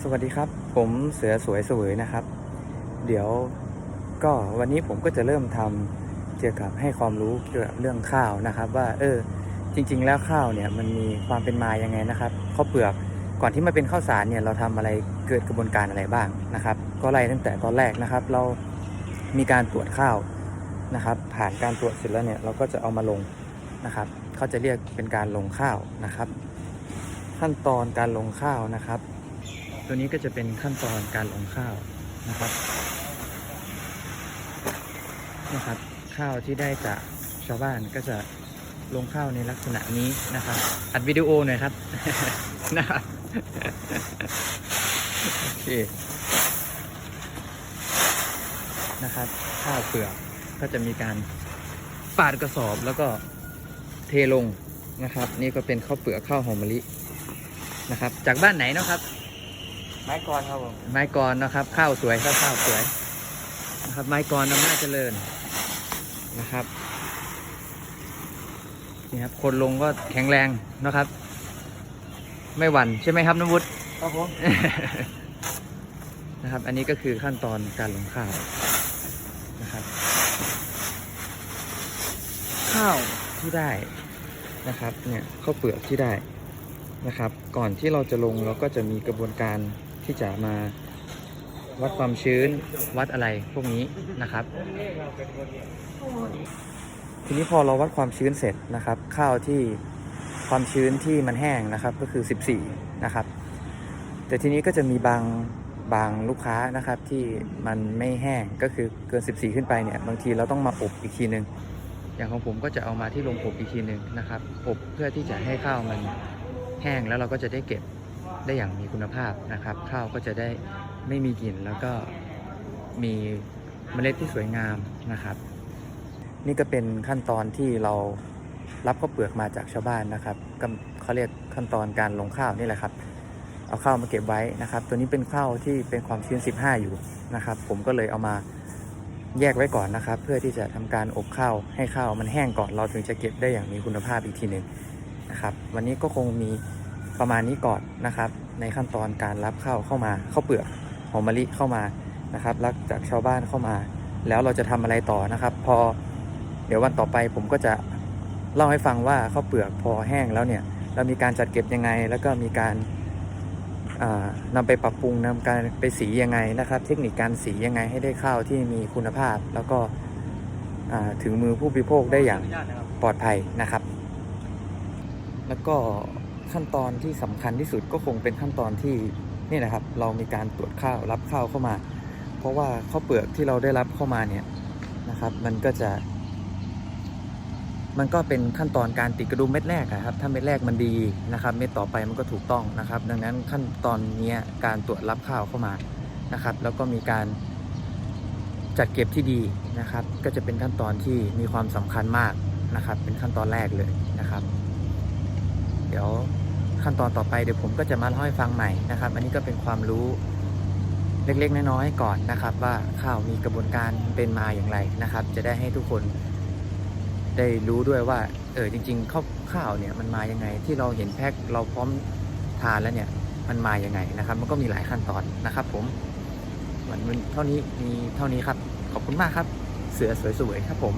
สวัสดีครับ ผมเสือสวยสวยนะครับ เดี๋ยวก็วันนี้ผมก็จะเริ่มทำเกี่ยวกับให้ความรู้เกี่ยวกับเรื่องข้าวนะครับ ว่าเออจริง ๆ แล้วข้าวเนี่ยมันมีความเป็นมายังไงนะครับข้าวเปลือกก่อนที่มาเป็นข้าวสารเนี่ยเราทำอะไรเกิดกระบวนการอะไรบ้างนะครับ ก็ไล่ตั้งแต่ตอนแรกนะครับ เรามีการตรวจข้าวนะครับ ผ่านการตรวจเสร็จแล้วเนี่ยเราก็จะเอามาลงนะครับเขาจะเรียกเป็นการลงข้าวนะครับ ขั้นตอนการลงข้าวนะครับ ตัวนี้ก็จะเป็นขั้นตอนการลงข้าวนะครับนะครับ ข้าวที่ได้จากชาวบ้านก็จะลงข้าวในลักษณะนี้นะครับ อัดวิดีโอหน่อยครับนะครับโอเคนะครับ ข้าวเปลือกก็จะมีการปาดกระสอบแล้วก็เทลงนะครับ นี่ก็เป็นข้าวเปลือกข้าวหอมมะลินะครับ จากบ้านไหนเนาะครับ ไม้กรครับผมไม้กรนะครับ ข้าวสวยข้าวข้าวสวยนะครับ ไม้กรอำนาจเจริญนะครับนี่ครับคนลงก็แข็งแรงนะครับ ไม่หวั่นใช่ไหมครับน้ำวุฒิครับผมนะครับ อันนี้ก็คือขั้นตอนการลงข้าวนะครับ ข้าวที่ได้นะครับ เนี่ยข้าวเปลือกที่ได้นะครับ ก่อนที่เราจะลงเราก็จะมีกระบวนการ ที่จะมาวัดความชื้นวัดอะไรพวกนี้นะครับ ทีนี้พอเราวัดความชื้นเสร็จนะครับ ข้าวที่ความชื้นที่มันแห้งนะครับก็คือ 14 นะครับ แต่ทีนี้ก็จะมีบางบางลูกค้านะครับที่มันไม่แห้งก็คือเกิน 14 ขึ้นไปเนี่ยบางทีเราต้องมาอบอีกทีหนึ่งอย่างของผมก็จะเอามาที่โรงอบอีกทีหนึ่งนะครับอบเพื่อที่จะให้ข้าวมันแห้งแล้วเราก็จะได้เก็บ ได้อย่างมีคุณภาพนะครับ ข้าวก็จะได้ไม่มีกลิ่นแล้วก็มีเมล็ดที่สวยงามนะครับ นี่ก็เป็นขั้นตอนที่เรารับข้าวเปลือกมาจากชาวบ้านนะครับเขาเรียกขั้นตอนการลงข้าวนี่แหละครับ เอาข้าวมาเก็บไว้นะครับ ตัวนี้เป็นข้าวที่เป็นความชื้น 15 อยู่นะครับ ผมก็เลยเอามาแยกไว้ก่อนนะครับ เพื่อที่จะทำการอบข้าวให้ข้าวมันแห้งก่อนเราถึงจะเก็บได้อย่างมีคุณภาพอีกทีหนึ่งนะครับ วันนี้ก็คงมี ประมาณนี้ก่อนนะครับ ในขั้นตอนการรับข้าวเข้ามาข้าวเปลือกหอมมะลิเข้ามานะครับรับจากชาวบ้านเข้ามา แล้วเราจะทำอะไรต่อนะครับ พอเดี๋ยววันต่อไปผมก็จะเล่าให้ฟังว่าข้าวเปลือกพอแห้งแล้วเนี่ยเรามีการจัดเก็บยังไง แล้วก็มีการอ่านำไปปรับปรุงนำการไปสียังไงนะครับ เทคนิคการสียังไงให้ได้ข้าวที่มีคุณภาพ แล้วก็ถึงมือผู้บริโภคได้อย่างปลอดภัยนะครับ แล้วก็ ขั้นตอนที่สำคัญที่สุดก็คงเป็นขั้นตอนที่นี่นะครับ เรามีการตรวจข้าวรับข้าวเข้ามา เพราะว่าข้าวเปลือกที่เราได้รับเข้ามาเนี่ยนะครับ มันก็จะ มันก็เป็นขั้นตอนการติดกระดุมเม็ดแรกครับ ถ้าเม็ดแรกมันดีนะครับ เม็ดต่อไปมันก็ถูกต้องนะครับ ดังนั้นขั้นตอนนี้การตรวจรับข้าวเข้ามานะครับ แล้วก็มีการจัดเก็บที่ดีนะครับ ก็จะเป็นขั้นตอนที่มีความสำคัญมากนะครับ เป็นขั้นตอนแรกเลยนะครับ เดี๋ยวขั้นตอนต่อไปเดี๋ยวผมก็จะมาเล่าให้ฟังใหม่นะครับ อันนี้ก็เป็นความรู้เล็กๆ น้อยๆก่อนนะครับ ว่าข้าวมีกระบวนการเป็นมาอย่างไรนะครับ จะได้ให้ทุกคนได้รู้ด้วยว่าเออจริงๆข้าวข้าวเนี่ยมันมายังไง ที่เราเห็นแพ็คเราพร้อมทานแล้วเนี่ยมันมายังไงนะครับ มันก็มีหลายขั้นตอนนะครับ ผมวันวันเท่านี้มีเท่านี้ครับ ขอบคุณมากครับ เสือสวยๆครับผม